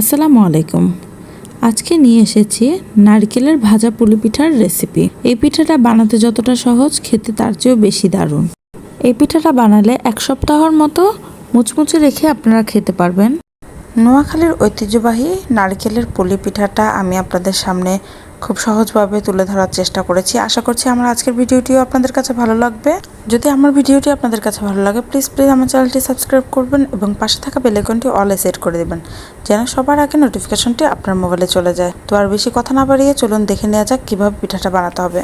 আসসালামু আলাইকুম। আজকে নিয়ে এসেছি নারকেলের ভাজা পুলি পিঠার রেসিপি এই পিঠাটা বানাতে যতটা সহজ, খেতে তার চেয়েও বেশি দারুণ। এই পিঠাটা বানালে এক সপ্তাহর মতো মুচমুচে রেখে আপনারা খেতে পারবেন। নোয়াখালীর ঐতিহ্যবাহী নারকেলের পুলি পিঠাটা আমি আপনাদের সামনে খুব সহজভাবে তুলে ধরার চেষ্টা করেছি। আশা করছি আমার আজকের ভিডিওটিও আপনাদের কাছে ভালো লাগবে। যদি আমার ভিডিওটি আপনাদের কাছে ভালো লাগে প্লিজ প্লিজ আমার চ্যানেলটি সাবস্ক্রাইব করবেন এবং পাশে থাকা বেলাইকনটি অলে সেট করে দেবেন, যেন সবার আগে নোটিফিকেশনটি আপনার মোবাইলে চলে যায়। তো আর বেশি কথা না বাড়িয়ে চলুন দেখে নেওয়া যাক কীভাবে পিঠাটা বানাতে হবে।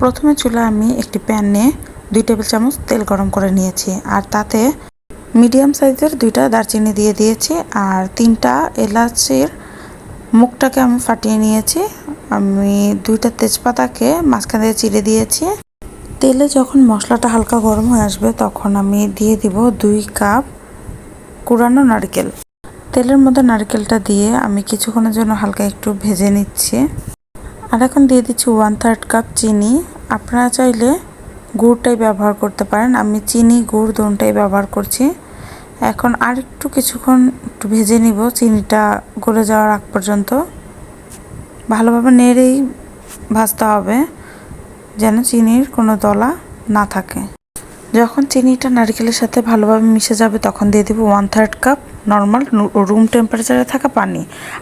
প্রথমে চুলা আমি একটি প্যান দুই টেবিল চামচ তেল গরম করে নিয়েছি, আর তাতে মিডিয়াম সাইজের দুইটা দারচিনি দিয়ে দিয়েছি, আর তিনটা এলাচের মুখটাকে আমি ফাটিয়ে নিয়েছি আমি দুইটা তেজপাতাকে মাঝখান দিয়ে চিড়ে দিয়েছি। তেলে যখন মশলাটা হালকা গরম হয়ে আসবে, তখন আমি দিয়ে দিব দুই কাপ কুড়ানো নারকেল। তেলের মধ্যে নারকেলটা দিয়ে আমি কিছুক্ষণের জন্য হালকা একটু ভেজে নিচ্ছি। আর এখন দিয়ে দিচ্ছি ওয়ান থার্ড কাপ চিনি। আপনারা চাইলে গুড়টাই ব্যবহার করতে পারেন। আমি চিনি, গুড় দুটাই ব্যবহার করছি। এখন আর একটু কিছুক্ষণ একটু ভেজে নিব। চিনিটা গলে যাওয়ার আগ পর্যন্ত। ভালোভাবে নেড়েই ভাজতে হবে, যেন চিনির কোনো দলা না থাকে। যখন চিনিটা নারকেলের সাথে ভালোভাবে মিশে যাবে, তখন দিয়ে দেবো one third cup normal room টেম্পারেচারে থাকা পানি।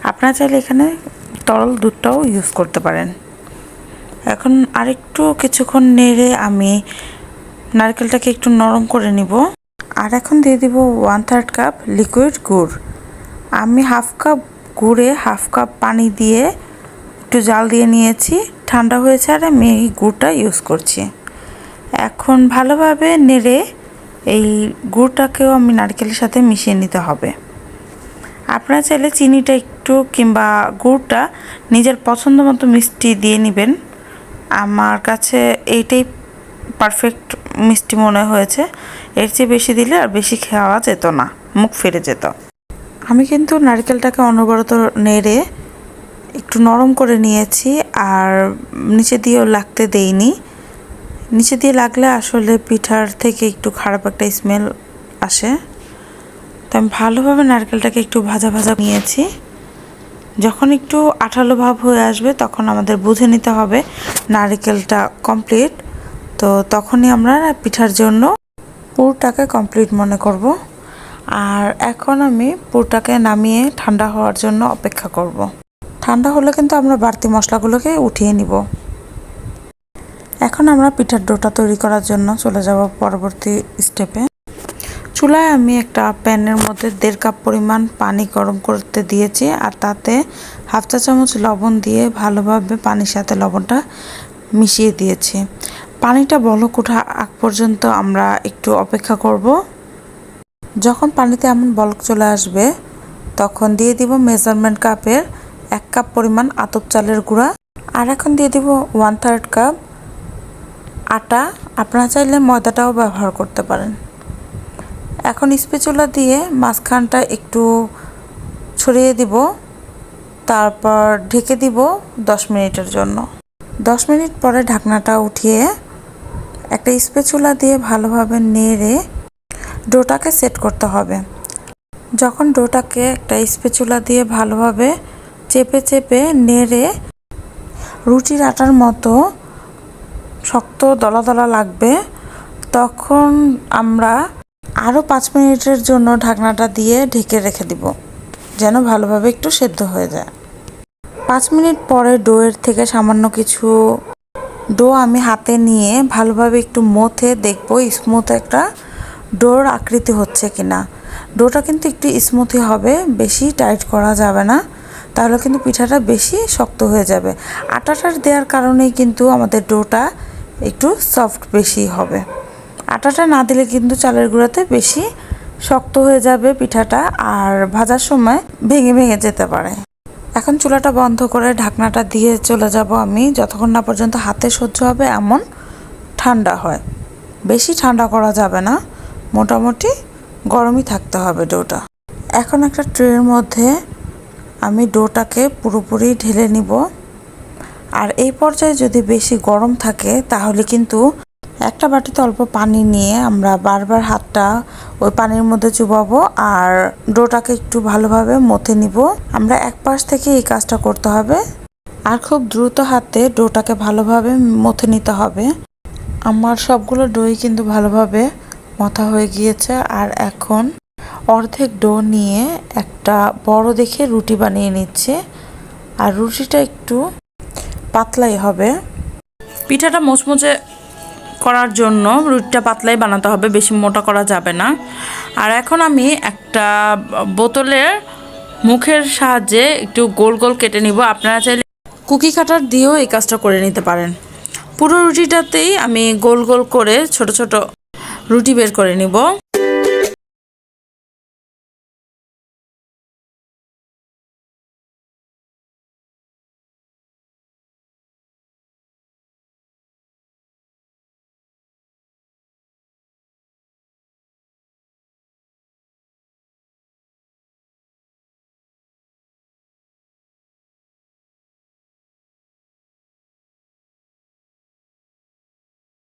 আপনারা চাইলে এখানে তরল দুধটাও ইউজ করতে পারেন। এখন আরেকটু কিছুক্ষণ নেড়ে আমি নারকেলটাকে একটু নরম করে নিব। আর এখন দিয়ে দিব ওয়ান থার্ড কাপ লিকুইড গুড়। আমি হাফ কাপ গুড়ে হাফ কাপ পানি দিয়ে একটু জাল দিয়ে নিয়েছি। ঠান্ডা হয়েছে আর আমি এই গুড়টা ইউজ করছি। এখন ভালোভাবে নেড়ে এই গুড়টাকেও আমি নারকেলের সাথে মিশিয়ে নিতে হবে। আপনারা চাইলে চিনিটা একটু কিংবা গুড়টা নিজের পছন্দ মতো মিষ্টি দিয়ে নেবেন। আমার কাছে এইটাই পারফেক্ট মিষ্টি মনে হয়েছে। এর চেয়ে বেশি দিলে আর বেশি খাওয়া যেত না, মুখ ফিরে যেত। আমি কিন্তু নারকেলটাকে অনবরত নেড়ে একটু নরম করে নিয়েছি আর নিচে দিয়েও লাগতে দেইনি। নিচে দিয়ে লাগলে আসলে পিঠার থেকে একটু খারাপ একটা স্মেল আসে। তো আমি ভালোভাবে নারকেলটাকে একটু ভাজা ভাজা নিয়েছি। যখন একটু আঠালো ভাব হয়ে আসবে তখন আমাদের বুঝে নিতে হবে নারকেলটা কমপ্লিট তো তখনই আমরা পিঠার জন্য পুরটাকে কমপ্লিট মনে করব। আর এখন আমি পুরটাকে নামিয়ে ঠান্ডা হওয়ার জন্য অপেক্ষা করব। ঠান্ডা হলে কিন্তু আমরা বাড়তি মশলাগুলোকে উঠিয়ে নিব। এখন আমরা পিঠার ডোটা তৈরি করার জন্য চলে যাব পরবর্তী স্টেপে। চুলায় আমি একটা প্যানের মধ্যে দেড় কাপ পরিমাণ পানি গরম করতে দিয়েছি আর তাতে হাফ চা চামচ লবণ দিয়ে ভালোভাবে পানির সাথে লবণটা মিশিয়ে দিয়েছি। পানিটা বলক ওঠা আগ পর্যন্ত আমরা একটু অপেক্ষা করব। যখন পানিতে এমন বলক চলে আসবে, তখন দিয়ে দিব মেজারমেন্ট কাপের এক কাপ পরিমাণ আতপ চালের গুঁড়া। আর এখন দিয়ে দিব ওয়ান থার্ড কাপ আটা। আপনারা চাইলে ময়দাটাও ব্যবহার করতে পারেন। এখন স্পেচুলা দিয়ে মাঝখানটা একটু ছড়িয়ে দিব। তারপর ঢেকে দিব দশ মিনিটের জন্য। দশ মিনিট পরে ঢাকনাটা উঠিয়ে একটা স্পেচুলা দিয়ে ভালোভাবে নেড়ে ডোটাকে সেট করতে হবে। যখন ডোটাকে একটা স্পেচুলা দিয়ে ভালোভাবে চেপে চেপে নেড়ে রুটির আটার মতো শক্ত দলা দলা লাগবে। তখন আমরা আরও পাঁচ মিনিটের জন্য ঢাকনাটা দিয়ে ঢেকে রেখে দিব, যেন ভালোভাবে একটু সেদ্ধ হয়ে যায়। পাঁচ মিনিট পরে ডোয়ের থেকে সামান্য কিছু ডো আমি হাতে নিয়ে ভালোভাবে একটু মথে দেখব স্মুথ একটা ডোর আকৃতি হচ্ছে কিনা। ডোটা কিন্তু একটু স্মুথই হবে, বেশি টাইট করা যাবে না। তাহলে কিন্তু পিঠাটা বেশি শক্ত হয়ে যাবে। আটাটার দেওয়ার কারণেই কিন্তু আমাদের ডোটা একটু সফট বেশি হবে। আটাটা না দিলে কিন্তু চালের গুঁড়াতে বেশি শক্ত হয়ে যাবে পিঠাটা আর ভাজার সময় ভেঙে ভেঙে যেতে পারে। এখন চুলাটা বন্ধ করে ঢাকনাটা দিয়ে চলে যাব আমি। যতক্ষণ না পর্যন্ত হাতে সহ্য হবে এমন ঠান্ডা হয়। বেশি ঠান্ডা করা যাবে না। মোটামুটি গরমই থাকতে হবে ডোটা। এখন একটা ট্রের মধ্যে আমি ডোটাকে পুরোপুরি ঢেলে নিব। আর এই পর্যায়ে যদি বেশি গরম থাকে, তাহলে কিন্তু একটা বাটিতে অল্প পানি নিয়ে আমরা বারবার হাতটা ওই পানির মধ্যে চুবাবো আর ডোটাকে একটু ভালোভাবে মথে নিব। আমরা এক পাশ থেকে এই কাজটা করতে হবে। আর খুব দ্রুত হাতে ডোটাকে ভালোভাবে মথে নিতে হবে। আমার সবগুলো ডোই কিন্তু ভালোভাবে মথা হয়ে গিয়েছে। আর এখন অর্ধেক ডো নিয়ে একটা বড় দেখে রুটি বানিয়ে নিচ্ছে। আর রুটিটা একটু পাতলাই হবে। পিঠাটা মোচমোচে করার জন্য রুটিটা পাতলাই বানাতে হবে, বেশি মোটা করা যাবে না। আর এখন আমি একটা বোতলের মুখের সাহায্যে একটু গোল গোল কেটে নিব। আপনারা চাইলে কুকি কাটার দিয়েও এই কাজটা করে নিতে পারেন। পুরো রুটিটাতেই আমি গোল গোল করে ছোট ছোট রুটি বের করে নিব।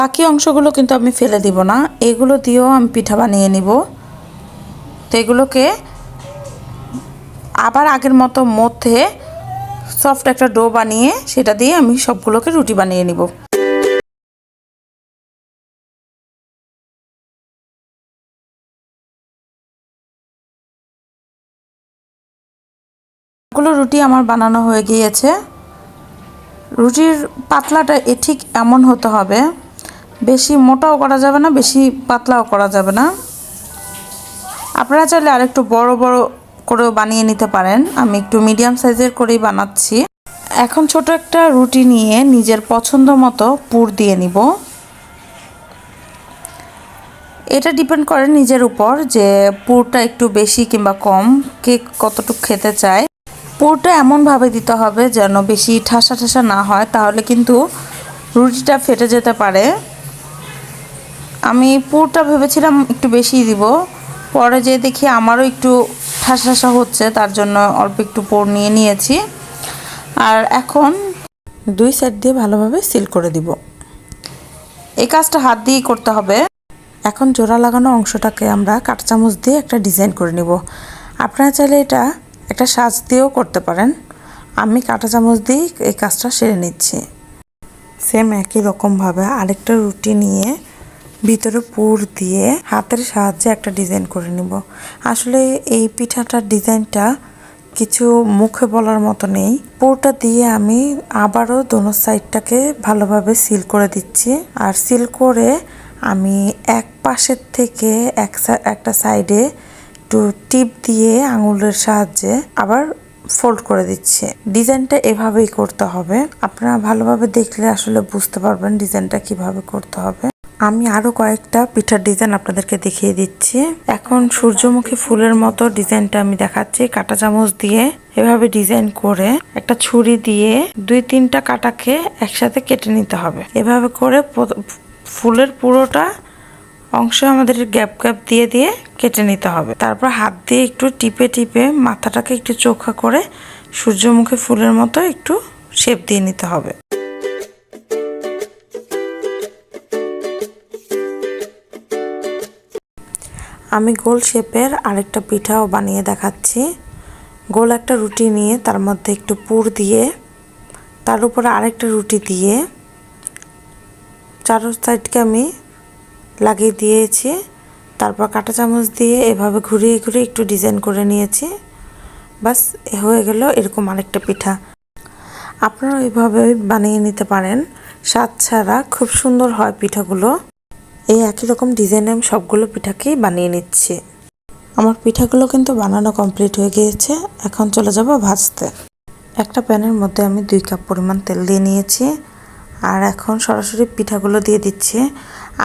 বাকি অংশগুলো কিন্তু আমি ফেলে দিব না। এগুলো দিয়েও আমি পিঠা বানিয়ে নিব। তো এগুলোকে আবার আগের মতো মধ্যে সফট একটা ডো বানিয়ে সেটা দিয়ে আমি সবগুলোকে রুটি বানিয়ে নিব। সবগুলো রুটি আমার বানানো হয়ে গিয়েছে। রুটির পাতলাটা ঠিক এমন হতে হবে। বেশি মোটাও করা যাবে না, বেশি পাতলাও করা যাবে না। আপনারা চাইলে আরেকটু বড় বড় করেও বানিয়ে নিতে পারেন। আমি একটু মিডিয়াম সাইজের করেই বানাচ্ছি। এখন ছোট একটা রুটি নিয়ে নিজের পছন্দ মতো পুর দিয়ে নিব। এটা ডিপেন্ড করে নিজের উপর যে পুরটা একটু বেশি কিংবা কম, কে কতটুকু খেতে চায়। পুরটা এমনভাবে দিতে হবে যেন বেশি ঠাসা ঠাসা না হয়, তাহলে কিন্তু রুটিটা ফেটে যেতে পারে। আমি পুরটা ভেবেছিলাম একটু বেশি দিব। পরে যে দেখি আমারও একটু ঠাসা ঠাসা হচ্ছে, তার জন্য অল্প একটু পুর নিয়ে নিয়েছি। আর এখন দুই সাইড দিয়ে ভালোভাবে সিল করে দিব। এই কাজটা হাত দিয়েই করতে হবে। এখন জোড়া লাগানো অংশটাকে আমরা কাঁটা চামচ দিয়ে একটা ডিজাইন করে নিব। আপনারা চাইলে এটা একটা সাজ দিয়েও করতে পারেন। আমি কাঁটা চামচ দিয়ে এই কাজটা সেরে নিচ্ছি। সেম একই রকমভাবে আরেকটা রুটি নিয়ে ভিতরে পুর দিয়ে হাতের সাহায্যে একটা ডিজাইন করে নিব। আসলে এই পিঠাটার ডিজাইনটা কিছু মুখে বলার মতো নেই। পুরটা দিয়ে আমি আবারও দোনো সাইডটাকে ভালোভাবে সিল করে দিচ্ছি। আর সিল করে আমি এক পাশের থেকে এক একটা সাইডে একটু টিপ দিয়ে আঙুলের সাহায্যে আবার ফোল্ড করে দিচ্ছে। ডিজাইনটা এভাবেই করতে হবে। আপনারা ভালোভাবে দেখলে আসলে বুঝতে পারবেন ডিজাইনটা কীভাবে করতে হবে। আমি আরও কয়েকটা পিঠার ডিজাইন আপনাদেরকে দেখিয়ে দিচ্ছি। এখন সূর্যমুখী ফুলের মতো ডিজাইনটা আমি দেখাচ্ছি কাটা চামচ দিয়ে এভাবে ডিজাইন করে একটা ছুরি দিয়ে দুই তিনটা কাটাকে একসাথে কেটে নিতে হবে। এভাবে করে ফুলের পুরোটা অংশ আমাদের গ্যাপ গ্যাপ দিয়ে দিয়ে কেটে নিতে হবে। তারপর হাত দিয়ে একটু টিপে টিপে মাথাটাকে একটু চোখা করে সূর্যমুখী ফুলের মতো একটু শেপ দিয়ে নিতে হবে। আমি গোল শেপের আরেকটা পিঠাও বানিয়ে দেখাচ্ছি। গোল একটা রুটি নিয়ে তার মধ্যে একটু পুর দিয়ে, তার উপরে আরেকটা রুটি দিয়ে চারো সাইডকে আমি লাগিয়ে দিয়েছি। তারপর কাঁটা চামচ দিয়ে এভাবে ঘুরিয়ে ঘুরিয়ে একটু ডিজাইন করে নিয়েছি। বাস হয়ে গেল এরকম আরেকটা পিঠা। আপনারা এইভাবে বানিয়ে নিতে পারেন। স্বাদ ছাড়া খুব সুন্দর হয় পিঠাগুলো। এই একই রকম ডিজাইনে আমি সবগুলো পিঠাকেই বানিয়ে নিচ্ছি। আমার পিঠাগুলো কিন্তু বানানো কমপ্লিট হয়ে গিয়েছে। এখন চলে যাব ভাজতে। একটা প্যানের মধ্যে আমি দুই কাপ পরিমাণ তেল দিয়ে নিয়েছি। আর এখন সরাসরি পিঠাগুলো দিয়ে দিচ্ছি।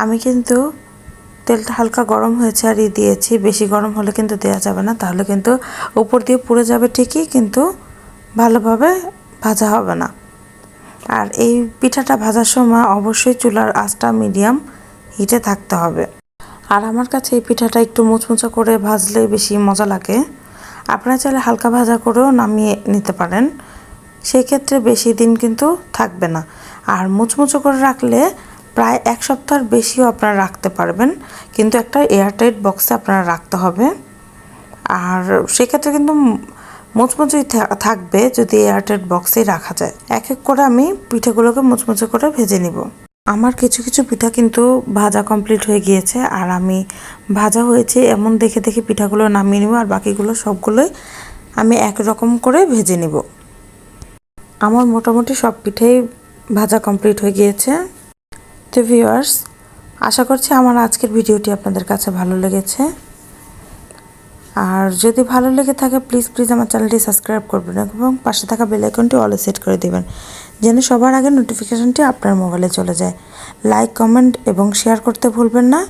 আমি কিন্তু তেলটা হালকা গরম হয়েছে আর ই দিয়েছি। বেশি গরম হলে কিন্তু দেওয়া যাবে না। তাহলে কিন্তু উপর দিয়ে পুড়ে যাবে ঠিকই, কিন্তু ভালোভাবে ভাজা হবে না। আর এই পিঠাটা ভাজার সময় অবশ্যই চুলার আঁচটা মিডিয়াম হিটে থাকতে হবে। আর আমার কাছে এই পিঠাটা একটু মুচমুচা করে ভাজলে বেশি মজা লাগে। আপনারা চাইলে হালকা ভাজা করেও নামিয়ে নিতে পারেন। সেই ক্ষেত্রে বেশি দিন কিন্তু থাকবে না। আর মুচমুচো করে রাখলে প্রায় এক সপ্তাহের বেশিও আপনারা রাখতে পারবেন। কিন্তু একটা এয়ারটাইট বক্সে আপনারা রাখতে হবে। আর সেক্ষেত্রে কিন্তু মুচমুচেই থাকবে যদি এয়ারটাইট বক্সেই রাখা যায়। এক এক করে আমি পিঠেগুলোকে মুচমুচে করে ভেজে নিব। আমার কিছু কিছু পিঠা কিন্তু ভাজা কমপ্লিট হয়ে গিয়েছে, আর আমি ভাজা হয়েছে এমন দেখে দেখে পিঠাগুলো নামিয়ে নিব, আর বাকিগুলো সবগুলোই আমি একরকম করে ভেজে নিব। আমার মোটামুটি সব পিঠেই ভাজা কমপ্লিট হয়ে গিয়েছে। তো ভিউয়ার্স আশা করছি আমার আজকের ভিডিওটি আপনাদের কাছে ভালো লেগেছে। আর যদি ভালো লেগে থাকে প্লিজ প্লিজ আমার চ্যানেলটি সাবস্ক্রাইব করবেন এবং পাশে থাকা বেল আইকনটি অলে সেট করে দিবেন। যেন সবার আগে নোটিফিকেশনটি আপনার মোবাইলে চলে যায়। লাইক কমেন্ট এবং শেয়ার করতে ভুলবেন না।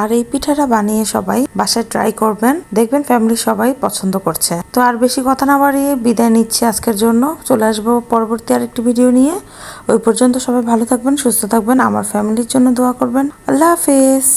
আর এই পিঠাটা বানিয়ে সবাই বাসায় ট্রাই করবেন। দেখবেন ফ্যামিলি সবাই পছন্দ করছে। তো আর বেশি কথা না বাড়িয়ে বিদায় নিচ্ছি আজকের জন্য। চলে আসব পরবর্তী আরেকটি ভিডিও নিয়ে। ওই পর্যন্ত সবাই ভালো থাকবেন, সুস্থ থাকবেন। আমার ফ্যামিলির জন্য দোয়া করবেন। আল্লাহ হাফেজ।